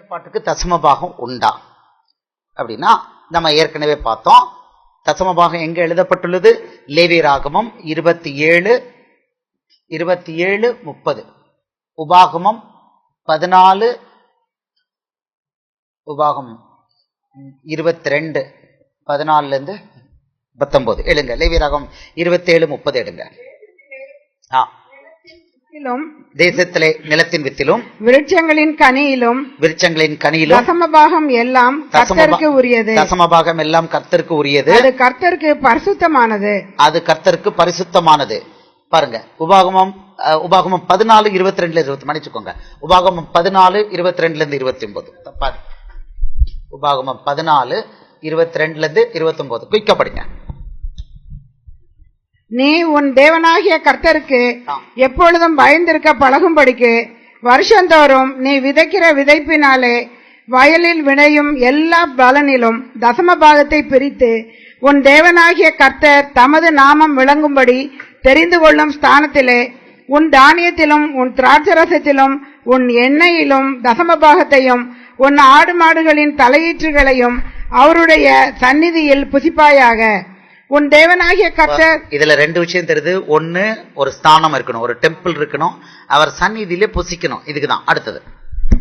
ஏற்பாட்டுக்கு தசம பாகம் உண்டா? அப்படின்னா நம்ம ஏற்கனவே பார்த்தோம். தசம பாகம் எழுதப்பட்டுள்ளது? லேவி ராகமம் இருபத்தி ஏழு இருபத்தி ஏழு முப்பது. உபாகமம் பதினாலு உபாகம் இருபத்தி ரெண்டு பதினாலுலேருந்து பத்தொம்போது. எழுங்க லேவி ராகம் இருபத்தேழு முப்பது எடுங்க ஆ. விருட்சங்களிலும், தேசத்திலே நிலத்தின் வித்திலும் விருட்சங்களின் கனியிலும் விருட்சங்களின் கனியிலும் தசமபாகம் எல்லாம் கர்த்தருக்கு உரியது. தசமபாகம் எல்லாம் கர்த்தருக்கு உரியது. அது கர்த்தருக்கு பரிசுத்தமானது. அது கர்த்தருக்கு பரிசுத்தமானது. பாருங்க உபாகமம் உபாகமம் பதினாலு இருபத்தி ரெண்டுல இருபத்தி மன்னிச்சுக்கோங்க. உபாகமம் பதினாலு இருபத்தி ரெண்டுல இருந்து இருபத்தி ஒன்பது தப்பா உபாகமம் பதினாலு இருபத்தி ரெண்டுல இருந்து இருபத்தி ஒன்பது குயிக்கா படிங்க. நீ உன் தேவனாகிய கர்த்தருக்கு எப்பொழுதும் பயந்திருக்க பழகும்படிக்கு வருஷந்தோறும் நீ விதைக்கிற விதைப்பினாலே வயலில் விளையும் எல்லா பலனிலும் தசம பாகத்தை பிரித்து உன் தேவனாகிய கர்த்தர் தமது நாமம் விளங்கும்படி தெரிந்து கொள்ளும் ஸ்தானத்திலே உன் தானியத்திலும் உன் திராட்சரசத்திலும் உன் எண்ணெயிலும் தசம பாகத்தையும் உன் ஆடு மாடுகளின் தலையீற்றுகளையும் அவருடைய சந்நிதியில் புசிப்பாயாக. உன் தேவனாகிய கர்த்தர் இதுல ரெண்டு விஷயம் தெரியுது. ஒண்ணு ஒரு ஸ்தானம் இருக்கணும் ஒரு டெம்பிள் இருக்கணும். அவர் சந்நிதியிலே புசிக்கணும். இதுக்குதான். அடுத்தது.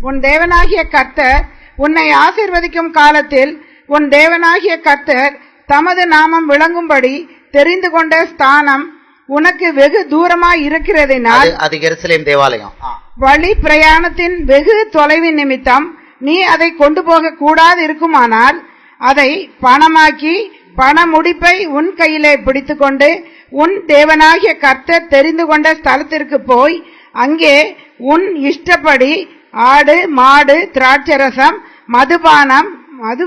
உன் தேவனாகிய கர்த்தர் உன்னை ஆசீர்வதிக்கும் காலத்தில் உன் தேவனாகிய கர்த்தர் தமது நாமம் விளங்கும்படி தெரிந்து கொண்ட ஸ்தானம் உனக்கு வெகு தூரமாய் இருக்கிறதினால் அது எருசலேம் தேவாலயம். வழி பிரயாணத்தின் வெகு தொலைவின் நிமித்தம் நீ அதை கொண்டு போக கூடாது இருக்குமானால் அதை பணமாக்கி பண முடிப்பை உன் கையிலே பிடித்துக்கொண்டு உன் தேவனாகிய கர்த்தர் தெரிந்து கொண்ட ஸ்தலத்திற்கு போய் அங்கே உன் இஷ்டப்படி ஆடு மாடு திராட்சரசம் மதுபானம் மது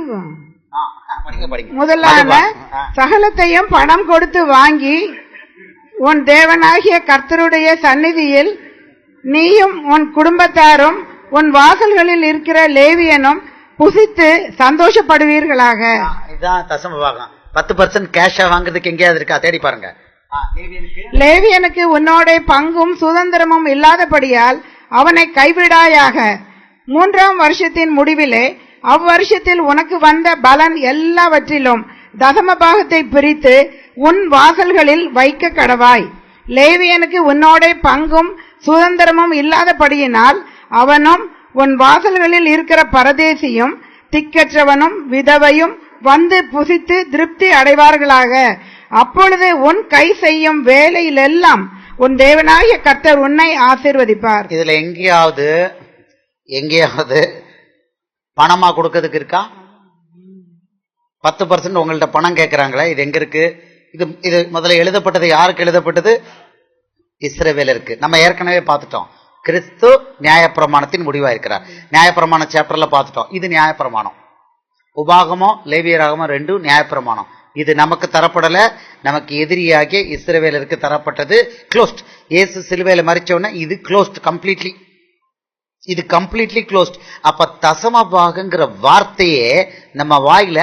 முதலான. சகலத்தையும் பணம் கொடுத்து வாங்கி உன் தேவனாகிய கர்த்தருடைய சந்நிதியில் நீயும் உன் குடும்பத்தாரும் உன் வாசல்களில் இருக்கிற லேவியனும் புசித்து சந்தோஷப்படுவீர்களாக. இதுதான் தசம பாகம் பத்து பர்சன்ட் கேஷா வாங்குறதுக்கு எங்கேயாவது இருக்கா? தேடி பாருங்க. லேவியனுக்கு? உன்னோட பங்கும் சுதந்திரமும் இல்லாதபடியால் அவனை கைவிடாயாக. மூன்றாம் வருஷத்தின் முடிவிலே அவ்வருஷத்தில் உனக்கு வந்த பலன் எல்லாவற்றிலும் தசம பாகத்தை பிரித்து உன் வாசல்களில் வைக்க கடவாய். லேவியனுக்கு உன்னோட பங்கும் சுதந்திரமும் இல்லாதபடியினால் அவனும் உன் வாசல்களில் இருக்கிற பரதேசியும் திக்கற்றவனும் விதவையும் வந்து புசித்து திருப்தி அடைவார்களாக. அப்பொழுது உன் கை செய்யும் வேலையிலெல்லாம் உன் தேவனாகிய கர்த்தர் உன்னை ஆசீர்வதிப்பார். இதுல எங்கேயாவது எங்கேயாவது பணமா கொடுக்கறதுக்கு இருக்கா? பத்து பர்சன்ட் உங்கள்ட்ட பணம் கேட்கறாங்களே இது எங்க இருக்கு? இது இது முதல்ல எழுதப்பட்டது யாருக்கு எழுதப்பட்டது? இஸ்ரவேலருக்கு. நம்ம ஏற்கனவே பார்த்துட்டோம். கிறிஸ்து நியாயப்பிரமாணத்தின் முடிவா இருக்கிறார் நியாயப்பிரமாண சாப்டர்ல பார்த்துட்டோம். இது நியாயப்பிரமாணம். உபாகமோ லேவியராகமோ ரெண்டும் நியாயப்பிரமாணம். இது நமக்கு தரப்படல நமக்கு எதிரியாகிய இஸ்ரவேலருக்கு தரப்பட்டது க்ளோஸ்ட் இயேசு சிலுவையில மறிச்சோன்னா இது க்ளோஸ்ட் கம்ப்ளீட்லி இது கம்ப்ளீட்லி க்ளோஸ்ட் அப்ப தசம பாகங்கிற வார்த்தையே நம்ம வாயில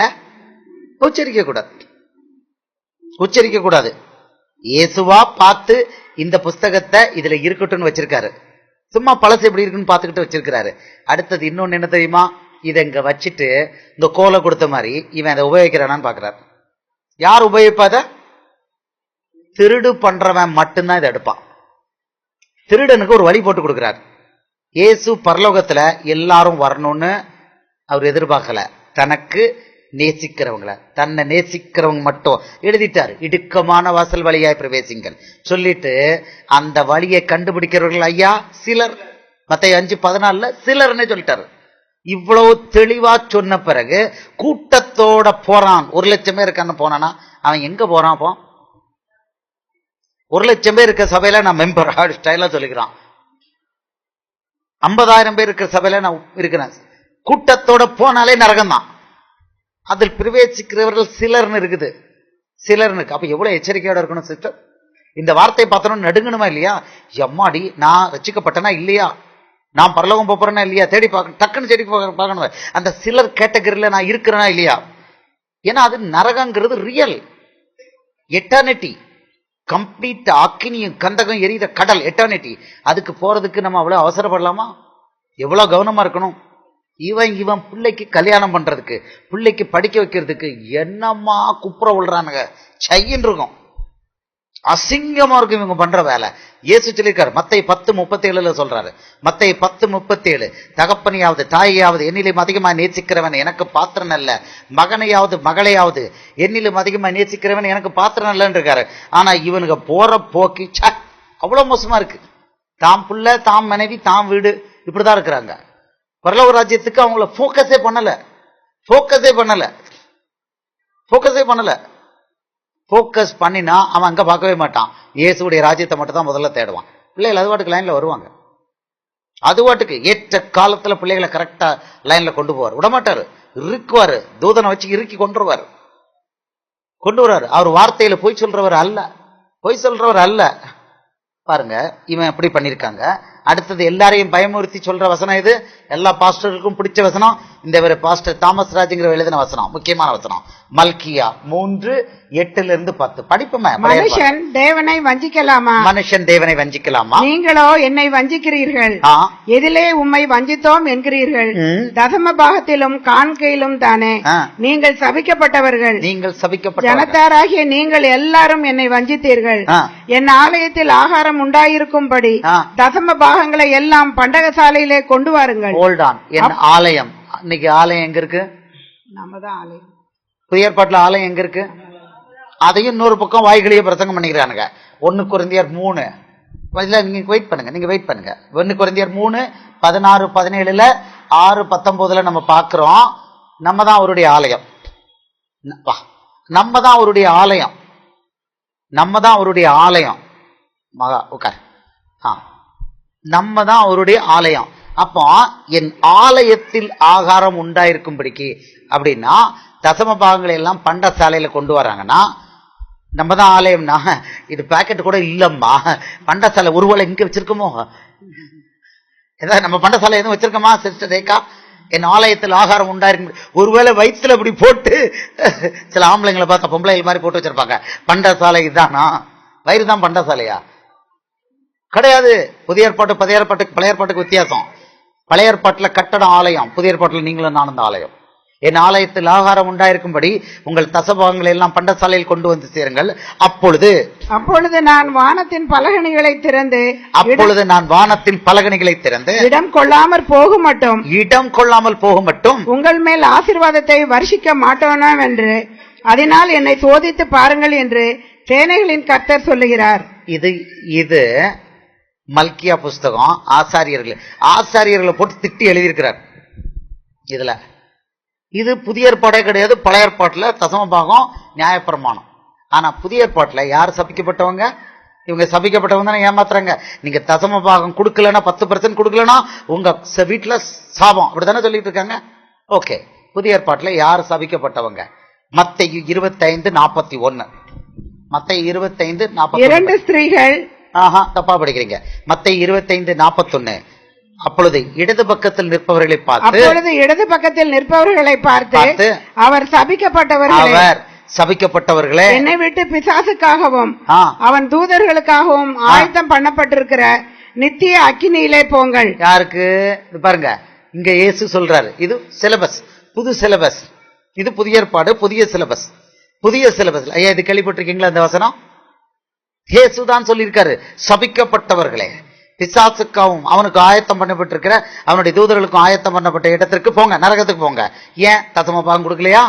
உச்சரிக்க கூடாது. உச்சரிக்க கூடாது. இயேசுவா பார்த்து இந்த புஸ்தகத்தை இதுல இருக்கட்டும்னு வச்சிருக்காரு. சும்மா பழசு எப்படி இருக்குன்னு பார்த்துக்கிட்டு வச்சிருக்கிறாரு. அடுத்தது இன்னொன்னு என்ன தெரியுமா? இதை இங்க வச்சுட்டு இந்த கோலை கொடுத்த மாதிரி இவன் அதை உபயோகிக்கிறானான்னு பாக்குறாரு யார் உபயோகிப்பாத திருடு பண்றவன் மட்டும்தான் இதை எடுப்பான். திருடனுக்கு ஒரு வழி போட்டு கொடுக்குறாரு. இயேசு பரலோகத்துல எல்லாரும் வரணும்னு அவர் எதிர்பார்க்கல. தனக்கு நேசிக்கிறவங்கள தன்னை நேசிக்கிறவங்க மட்டும். எழுதிட்டாரு இடுக்கமான வாசல் வழியாய் பிரவேசிங்கள். சொல்லிட்டு அந்த வழியை கண்டுபிடிக்கிறவர்கள் ஐயா சிலர். மத்த அஞ்சு பதினாலுல சிலர்னு சொல்லிட்டாரு. இவ்வளவு தெளிவா சொன்ன பிறகு கூட்டத்தோட போறான். ஒரு லட்சம் பேர் இருக்கான்னு போனானா? அவன் எங்க போறான் அப்போ? ஒரு லட்சம் பேர் இருக்க சபையில நான் மெம்பர் ஸ்டைலா சொல்லிக்கிறான். ஐம்பதாயிரம் பேர் இருக்கிற சபையில நான் இருக்கிறேன். கூட்டத்தோட போனாலே நரகம்தான். அதில் பிரவேசிக்கிறவர்கள் சிலர்னு இருக்குது. சிலர்னு அப்போ அப்ப எவ்வளவு எச்சரிக்கையோட இருக்கணும் சிஸ்டர் இந்த வார்த்தையை பார்த்தோன்னு நடுங்கணுமா இல்லையா? எம்மாடி நான் ரசிக்கப்பட்டனா இல்லையா? நான் பரலோகம் போறேனா இல்லையா? தேடி பார்க்க டக்குன்னு தேடி பார்க்க- பார்க்கணும்? அந்த சிலர் கேட்டகரியில் நான் இருக்கிறேனா இல்லையா? ஏன்னா அது நரகங்கிறது ரியல் எட்டர்னிட்டி கம்ப்ளீட் அக்கினியும் கந்தகம் எரியுற கடல் எட்டர்னிட்டி அதுக்கு போறதுக்கு நம்ம அவ்வளவு அவசரப்படலாமா? எவ்வளவு கவனமா இருக்கணும்? இவன் இவன் பிள்ளைக்கு கல்யாணம் பண்றதுக்கு பிள்ளைக்கு படிக்க வைக்கிறதுக்கு என்னம்மா குப்புற விழுறானுங்க? சையின் இருக்கும். அசிங்கமா இருக்கும் இவங்க பண்ற வேலை. இயேசு சொல்லியிருக்காரு மத்தை பத்து முப்பத்தி ஏழுல சொல்றாரு. மத்தை பத்து முப்பத்தி ஏழு தகப்பனையாவது தாயையாவது என்னிலும் அதிகமா நேசிக்கிறவன் எனக்கு பாத்திரன் அல்ல. மகனையாவது மகளையாவது என்னிலும் அதிகமா நேசிக்கிறவன் எனக்கு பாத்திரம் அல்லன்னு இருக்காரு. ஆனா இவனுங்க போற போக்கி ச்ச, அவ்வளவு மோசமா இருக்கு. தாம் புள்ள தாம் மனைவி தாம் வீடு இப்படிதான் இருக்கிறாங்க. பரலோக ராஜ்யத்துக்கு அவங்கள ஃபோக்கஸே பண்ணல. ஃபோக்கஸே பண்ணல. ஃபோக்கஸே பண்ணல. ஃபோக்கஸ் பண்ணினா அவன் அங்க பார்க்கவே மாட்டான். இயேசுடைய ராஜ்யத்தை மட்டும் தான் முதல்ல தேடுவான். பிள்ளைகள் அது வாட்டுக்கு லைன்ல வருவாங்க. அது வாட்டுக்கு ஏற்ற காலத்துல பிள்ளைகளை கரெக்டா லைன்ல கொண்டு போவார். விடமாட்டாரு. இருக்குவாரு தூதனை வச்சு இறுக்கி கொண்டுருவாரு கொண்டு வர்றாரு அவர் வார்த்தையில பொய் சொல்றவர் அல்ல. பொய் சொல்றவர் அல்ல. பாருங்க இவன் எப்படி பண்ணிருக்காங்க? அடுத்தது எல்லாரையும் பயமுறுத்தி சொல்ற வசனம் இது. எல்லா பாஸ்டர்களுக்கும் பிடிச்ச வசனம். இந்த பாஸ்டர் தாமஸ் ராஜுங்கிற எழுதின வசனம். முக்கியமான வசனம். மல்கியா மூன்று எட்டுல இருந்து பத்து. படிப்புமே. மனுஷன் தேவனை வஞ்சிக்கலாமா? மனுஷன் தேவனை வஞ்சிக்கலாமா? நீங்களோ என்னை வஞ்சிக்கிறீர்கள். எதிலே உம்மை வஞ்சித்தோம் என்கிறீர்கள். தசம பாகத்திலும் காண்கையிலும் தானே. நீங்கள் சபிக்கப்பட்டவர்கள். நீங்கள் சபிக்கப்பட்ட ஜனத்தாராகிய நீங்கள் எல்லாரும் என்னை வஞ்சித்தீர்கள். என் ஆலயத்தில் ஆகாரம் உண்டாயிருக்கும்படி. தசம பாகங்களை எல்லாம் பண்டகசாலையிலே கொண்டு வாருங்கள். என் ஆலயம்? இன்னைக்கு ஆலயம் எங்க இருக்கு? நம்ம தான் ஆலயம். புதிய ஏற்பாட்டுல ஆலயம் எங்க இருக்கு? அதையும் இன்னொரு பக்கம் வாய்களையே பிரசங்கம் பண்ணிக்கிறானுங்க. ஒன்னு குறைந்தியர் மூணு. நீங்க வெயிட் பண்ணுங்க நீங்க வெயிட் பண்ணுங்க. ஒன்னு குறைந்தியர் மூணு பதினாறு பதினேழுல ஆறு பத்தொன்பதுல நம்ம பாக்குறோம் நம்ம தான் அவருடைய ஆலயம். நம்ம தான் அவருடைய ஆலயம். நம்ம தான் அவருடைய ஆலயம். மகா உட்கார். ஆ. நம்ம தான் அவருடைய ஆலயம். அப்போ என் ஆலயத்தில் ஆகாரம் உண்டாயிருக்கும்படிக்கு அப்படின்னா தசம பாகங்களை எல்லாம் பண்டசாலையில கொண்டு வராங்கன்னா நம்ம தான் ஆலயம்னா இது பாக்கெட் கூட இல்லம்மா. பண்டசாலை ஒருவேளை இங்க வச்சிருக்கோமோ? ஏதாவது நம்ம பண்டசாலை எதுவும் வச்சிருக்கோமா சிஸ்டர் ரேகா? என் ஆலயத்தில் ஆகாரம் உண்டாயிருக்கும். ஒருவேளை வயிற்றுல இப்படி போட்டு சில ஆம்பளைங்களை பார்த்தா பொம்பளைகள் மாதிரி போட்டு வச்சிருப்பாங்க. பண்டசாலை இதானா? வயிறு தான் பண்டசாலையா கிடையாது. புதிய ஏற்பாட்டு பழைய ஏற்பாட்டுக்கு பழைய ஏற்பாட்டுக்கு வித்தியாசம். பழைய ஏற்பாட்டுல கட்டடம் ஆலயம் புதிய ஏற்பாட்டுல நீங்களும் நானும் தான் ஆலயம். என் ஆலயத்தில் ஆகாரம் உண்டாயிருக்கும்படி உங்கள் தசபாகங்களை எல்லாம் பண்டசாலையில் கொண்டு வந்து சேருங்கள். அப்பொழுது அப்பொழுது நான் வானத்தின் பலகணிகளை திறந்து அப்பொழுது நான் வானத்தின் பலகணிகளை திறந்து இடம் கொள்ளாமற் போகும் மட்டும். இடம் கொள்ளாமல் போக மட்டும். உங்கள் மேல் ஆசீர்வாதத்தை வருஷிக்க மாட்டோனாம் என்று. அதனால் என்னை சோதித்து பாருங்கள் என்று சேனைகளின் கர்த்தர் சொல்லுகிறார். இது இது மல்கியா புஸ்தகம் ஆசாரியர்கள். ஆசாரியர்களை போட்டு திட்டி எழுதியிருக்கிறார். இதுல. இது புதிய ஏற்பாடே கிடையாது பழைய ஏற்பாட்டில் தசம பாகம் நியாயப்பிரமாணம். ஆனா புதிய ஏற்பாட்டுல யார் சபிக்கப்பட்டவங்க? இவங்க சபிக்கப்பட்டவங்க தானே ஏமாத்துறாங்க. நீங்க தசம பாகம் கொடுக்கலன்னா பத்து பர்சன்ட் கொடுக்கலன்னா உங்க வீட்டில் வீட்டுல சாபம். அப்படித்தானே சொல்லிட்டு இருக்காங்க? ஓகே. புதிய ஏற்பாட்டுல யார் சபிக்கப்பட்டவங்க? மத்தையு இருபத்தைந்து நாற்பத்தி ஒன்று மத்த இருபத்தைந்து நாற்பத்தி இரண்டு ஸ்திரீகள் ஆஹா தப்பா படிக்கிறீங்க. மத்தை இருபத்தைந்து நாற்பத்தொன்னு அப்பொழுது இடது பக்கத்தில் நிற்பவர்களை பார்த்து அப்பொழுது இடது பக்கத்தில் நிற்பவர்களை பார்த்து அவர் சபிக்கப்பட்டவர்களே அவர் சபிக்கப்பட்டவர்களே என்னை விட்டு பிசாசுக்காகவும் அவன் தூதர்களுக்காகவும் ஆயத்தம் பண்ணப்பட்டிருக்கிற நித்திய அக்கினியிலே போங்கள். யாருக்கு? பாருங்க இங்க இயேசு சொல்றாரு இது சிலபஸ் புது சிலபஸ். இது புதிய ஏற்பாடு புதிய சிலபஸ். புதிய சிலபஸ். ஐயா இது கேள்விப்பட்டிருக்கீங்களா இந்த வசனம்? இயேசு தான் சொல்லியிருக்காரு. சபிக்கப்பட்டவர்களே பிசாசுக்காவும் அவனுக்கு ஆயத்தம் பண்ணப்பட்டிருக்கிற அவனுடைய தூதர்களுக்கும் ஆயத்தம் பண்ணப்பட்ட இடத்திற்கு போங்க நரகத்துக்கு போங்க. ஏன்? தசம பாகம் கொடுக்கலையா?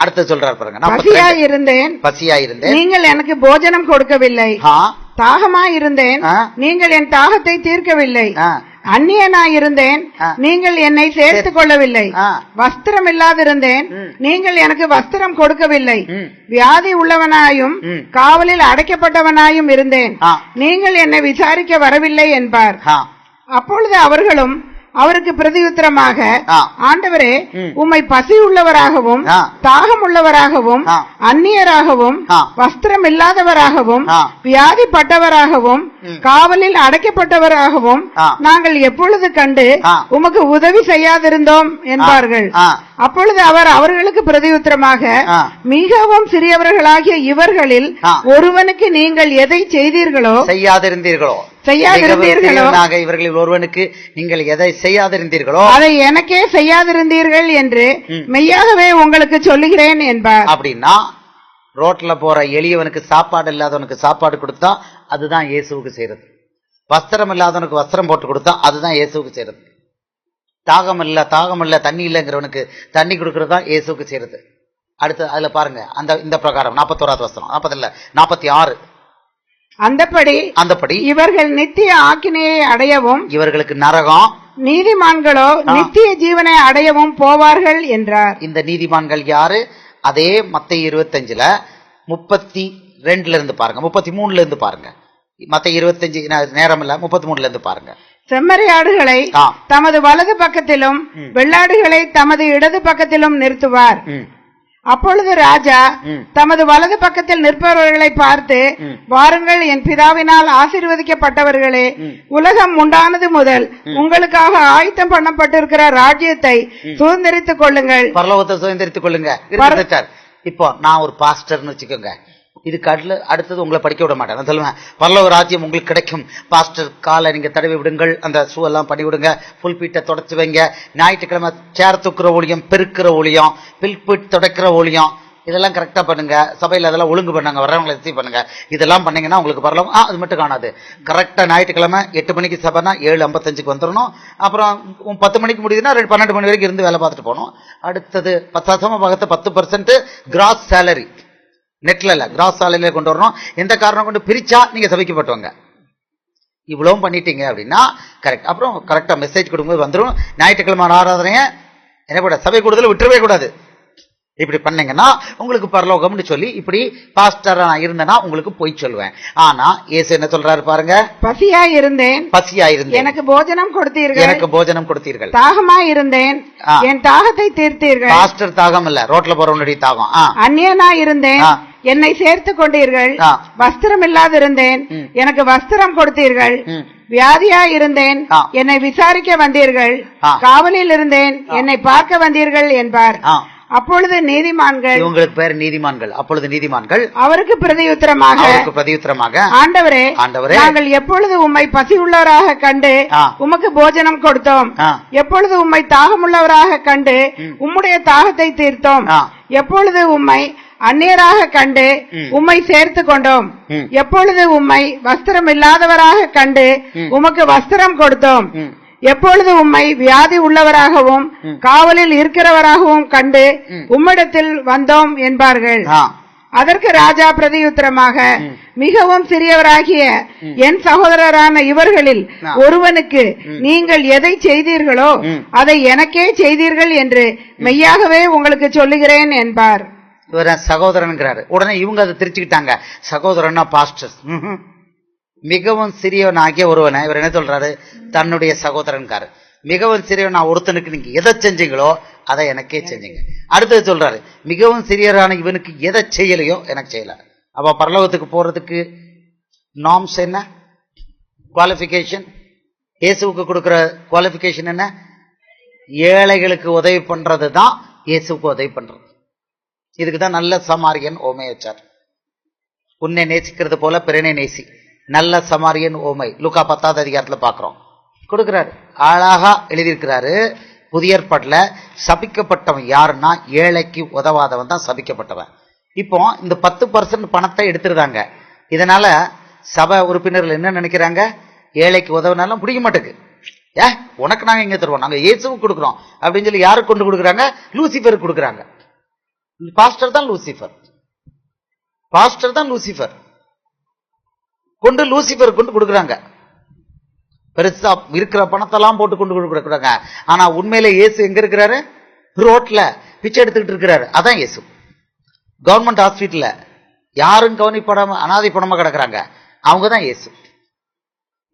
அடுத்து சொல்றாரு பாருங்க. பசியா. இருந்தேன். பசியா இருந்தேன். நீங்கள் எனக்கு போஜனம் கொடுக்கவில்லை. தாகமா இருந்தேன். நீங்கள் என் தாகத்தை தீர்க்கவில்லை. ஆ, அந்நியனாய் இருந்தேன். நீங்கள் என்னை சேர்த்துக் கொள்ளவில்லை. வஸ்திரம் இல்லாதிருந்தேன். நீங்கள் எனக்கு வஸ்திரம் கொடுக்கவில்லை. வியாதி உள்ளவனாயும். காவலில் அடைக்கப்பட்டவனாயும் இருந்தேன் நீங்கள் என்னை விசாரிக்க வரவில்லை என்பார் அப்பொழுது அவர்களும் அவருக்கு பிரதியுத்தரமாக ஆ. ஆண்டவரே. உம்மை பசி உள்ளவராகவும். தாகம் உள்ளவராகவும். அந்நியராகவும். வஸ்திரம் இல்லாதவராகவும். வியாதிப்பட்டவராகவும். காவலில் அடைக்கப்பட்டவராகவும். நாங்கள் எப்பொழுது கண்டு. உமக்கு உதவி செய்யாதிருந்தோம் என்பார்கள். அப்பொழுது அவர் அவர்களுக்கு பிரதியுத்தரமாக ஆ. மிகவும் சிறியவர்களாகிய இவர்களில். ஒருவனுக்கு நீங்கள் எதை செய்தீர்களோ செய்யாதிருந்தீர்களோ செய்யாதிருந்தீர்களோ? இவர்களில் ஒருவனுக்கு நீங்கள் எதை செய்யாதிருந்தீர்களோ? அதை எனக்கே செய்யாதிருந்தீர்கள் என்று மெய்யாகவே உங்களுக்கு சொல்லுகிறேன் என்பார் அப்படின்னா ரோட்ல போற எளியவனுக்கு சாப்பாடு இல்லாதவனுக்கு சாப்பாடு கொடுத்தா அதுதான் இயேசுவுக்கு செய்யறது வஸ்திரம் இல்லாதவனுக்கு வஸ்திரம் போட்டு கொடுத்தா அதுதான் இயேசுவுக்கு செய்யறது தாகம் இல்ல தாகம் இல்ல தண்ணி இல்லைங்கிறவனுக்கு தண்ணி கொடுக்கறது தான் இயேசுவுக்கு செய்யறது அடுத்து அதுல பாருங்க அந்த இந்த பிரகாரம் நாற்பத்தோராவது வஸ்திரம் நாற்பது இல்ல நாற்பத்தி ஆறு. அந்தப்படி அந்தபடி இவர்கள் நித்திய ஆக்கினையை அடையவும் இவர்களுக்கு நரகம் நீதிமான்களோ நித்திய ஜீவனை அடையவும் போவார்கள் என்றார். இந்த நீதிமான்கள் யாரு? அதே மத்திய இருபத்தஞ்சுல முப்பத்தி ரெண்டுல இருந்து பாருங்க முப்பத்தி மூணுல இருந்து பாருங்க. மத்திய இருபத்தஞ்சு நேரம் இல்ல முப்பத்தி மூணுல இருந்து பாருங்க செம்மறியாடுகளை. தமது வலது பக்கத்திலும் வெள்ளாடுகளை தமது இடது பக்கத்திலும் நிறுத்துவார். அப்பொழுது ராஜா. தமது வலது பக்கத்தில் நிற்பவர்களை பார்த்து வாருங்கள் என் பிதாவினால் ஆசீர்வதிக்கப்பட்டவர்களே உலகம் உண்டானது முதல். உங்களுக்காக ஆயத்தம் பண்ணப்பட்டிருக்கிற ராஜ்யத்தை சுதந்திரித்துக் கொள்ளுங்கள். பரலோகத்தை சுதந்திரித்துக் கொள்ளுங்க. இப்போ நான் ஒரு பாஸ்டர்னு வச்சுக்கோங்க. இதுக்கு அடுத்து அடுத்தது உங்களை படிக்க விட மாட்டேன். நான் சொல்லுவேன் பரலோக ராஜ்யம் உங்களுக்கு கிடைக்கும். பாஸ்டர் காலை நீங்கள் தடவி விடுங்கள். அந்த ஷூ எல்லாம் பண்ணி விடுங்க. புல் பீட்டை வைங்க. ஞாயிற்றுக்கிழமை சேர் தூக்குற ஊழியம் பெருக்கிற ஊழியம் பில் பீட் துடைக்கிற ஊழியம் இதெல்லாம் கரெக்டாக பண்ணுங்க. சபையில் அதெல்லாம் ஒழுங்கு பண்ணுங்க. வர்றவங்களை ரிசீவ் பண்ணுங்க. இதெல்லாம் பண்ணீங்கன்னா உங்களுக்கு பரலோகம் ஆ அது மட்டும் காணாது. கரெக்டாக ஞாயிற்றுக்கிழமை எட்டு மணிக்கு சபைனா ஏழு ஐம்பத்தஞ்சுக்கு வந்துடணும். அப்புறம் பத்து மணிக்கு முடியுதுன்னா ரெண்டு பன்னெண்டு மணி வரைக்கும் இருந்து வேலை பார்த்துட்டு போகணும். அடுத்தது பத்தாசம பக்கத்து பத்து பர்சன்ட் கிராஸ் சேலரி நெட்ல இல்ல கிராஸ் சேலரியில கொண்டு வரணும். எந்த காரணம் கொண்டு பிரிச்சா நீங்க சபைக்கு போட்டுவாங்க இவ்வளவும் பண்ணிட்டீங்க அப்படின்னா கரெக்ட் அப்புறம் கரெக்டா மெசேஜ் கொடுக்கும்போது வந்துடும் ஞாயிற்றுக்கிழமை ஆராதனைய என்ன கூட சபை கூடுதல் விட்டுறவே கூடாது. இப்படி பண்ணீங்கன்னா உங்களுக்கு பரலோகம்னு சொல்லி இப்படி பாஸ்டர் நான் இருந்தேன்னா உங்களுக்கு போய் சொல்லுவேன். ஆனா இயேசு என்ன சொல்றாரு பாருங்க? பசியா இருந்தேன். பசியா இருந்தேன். எனக்கு போஜனம் கொடுத்தீர்கள். எனக்கு போஜனம் கொடுத்தீர்கள். தாகமா இருந்தேன். என் தாகத்தை தீர்த்தீர்கள். பாஸ்டர் தாகம் இல்ல ரோட்ல போறவனுடைய தாகம். அந்நியனா இருந்தேன். என்னை சேர்த்து கொண்டீர்கள். வஸ்திரம் இல்லாதிருந்தேன் எனக்கு வஸ்திரம் கொடுத்தீர்கள். வியாதியா இருந்தேன். என்னை விசாரிக்க வந்தீர்கள். காவலில் இருந்தேன் என்னை பார்க்க வந்தீர்கள் என்பார் அப்பொழுது நீதிமான்கள் இவங்களுக்கு பேர் நீதிமான்கள் அப்பொழுது நீதிமான்கள் அவருக்கு பிரதியுத்தரமாக அவருக்கு பிரதியுத்தரமாக ஆண்டவரே ஆண்டவரே. நாங்கள் எப்பொழுது உம்மை பசியுள்ளவராக கண்டு ஆ. உமக்கு போஜனம் கொடுத்தோம். எப்பொழுது உம்மை தாகமுள்ளவராக கண்டு உம்முடைய தாகத்தை தீர்த்தோம். எப்பொழுது உம்மை அந்நியராக கண்டு உம்மை சேர்த்து கொண்டோம். எப்பொழுது உம்மை வஸ்திரம் இல்லாதவராக கண்டு உமக்கு வஸ்திரம் கொடுத்தோம். எப்பொழுது உம்மை வியாதி உள்ளவராகவும் காவலில் இருக்கிறவராகவும் கண்டு உம்மிடத்தில் வந்தோம் என்பார்கள். அதற்கு ராஜா பிரதியுத்தரமாக மிகவும் சிறியவராகிய என் சகோதரரான இவர்களில் ஒருவனுக்கு நீங்கள் எதை செய்தீர்களோ அதை எனக்கே செய்தீர்கள் என்று மெய்யாகவே உங்களுக்கு சொல்லுகிறேன் என்பார். இவர் சகோதரன்கிறாரு. உடனே இவங்க அதை திருச்சிக்கிட்டாங்க சகோதரன்னா பாஸ்டர் மிகவும் சிறியவன் ஆகிய ஒருவனை இவர் என்ன சொல்றாரு? தன்னுடைய சகோதரன்காரு. மிகவும் சிறியவன் நான் ஒருத்தனுக்கு நீங்க எதை செஞ்சீங்களோ அதை எனக்கே செஞ்சீங்க. அடுத்தது சொல்றாரு. மிகவும் சிறியரான இவனுக்கு எதை செய்யலையோ எனக்கு செய்யல. அப்ப பரலோகத்துக்கு போறதுக்கு நாம்ஸ் என்ன? குவாலிஃபிகேஷன் இயேசுவுக்கு கொடுக்குற குவாலிஃபிகேஷன் என்ன? ஏழைகளுக்கு உதவி பண்றது தான் இயேசுவுக்கு உதவி பண்றது. இதுக்கு தான் நல்ல சமாரியன் ஓமை வச்சார் உன்னை நேசிக்கிறது போல பிறனை நேசி. நல்ல சமாரியன் ஓமை. லுக்கா பத்தாவது அதிகாரத்தில் பார்க்குறோம். கொடுக்குறாரு. அழகா எழுதியிருக்கிறாரு. புதிய ஏற்பாட்டுல சபிக்கப்பட்டவன் யாருன்னா ஏழைக்கு உதவாதவன் தான் சபிக்கப்பட்டவன். இப்போ இந்த பத்து பர்சன்ட் பணத்தை எடுத்துருதாங்க இதனால சபை உறுப்பினர்கள் என்ன நினைக்கிறாங்க? ஏழைக்கு உதவினாலும் பிடிக்க மாட்டேங்குது ஏ உனக்கு நாங்கள் எங்கே தருவோம்? நாங்கள் இயேசுவுக்கு கொடுக்குறோம். அப்படின்னு சொல்லி யாருக்கு கொண்டு கொடுக்குறாங்க? லூசிஃபருக்கு கொடுக்குறாங்க. பாஸ்டர் தான் லூசிஃபர். பாஸ்டர் தான் லூசிஃபர். கொண்டு லூசிஃபர் கொண்டு கொடுக்குறாங்க. பெருசா இருக்கிற பணத்தெல்லாம் போட்டு கொண்டு கொடுக்குறாங்க ஆனா உண்மையில இயேசு எங்க இருக்கிறாரு? ரோட்ல பிச்சை எடுத்துக்கிட்டு இருக்கிறாரு. அதான் இயேசு. கவர்மெண்ட் ஹாஸ்பிட்டல்ல யாரும் கவனிப்படாம அனாதை பணமா கிடக்குறாங்க. அவங்க தான் இயேசு.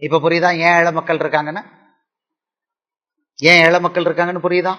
இப்ப புரியுதா? ஏன் ஏழை மக்கள் இருக்காங்கன்னு? ஏன் ஏழை மக்கள் இருக்காங்கன்னு புரியுதா?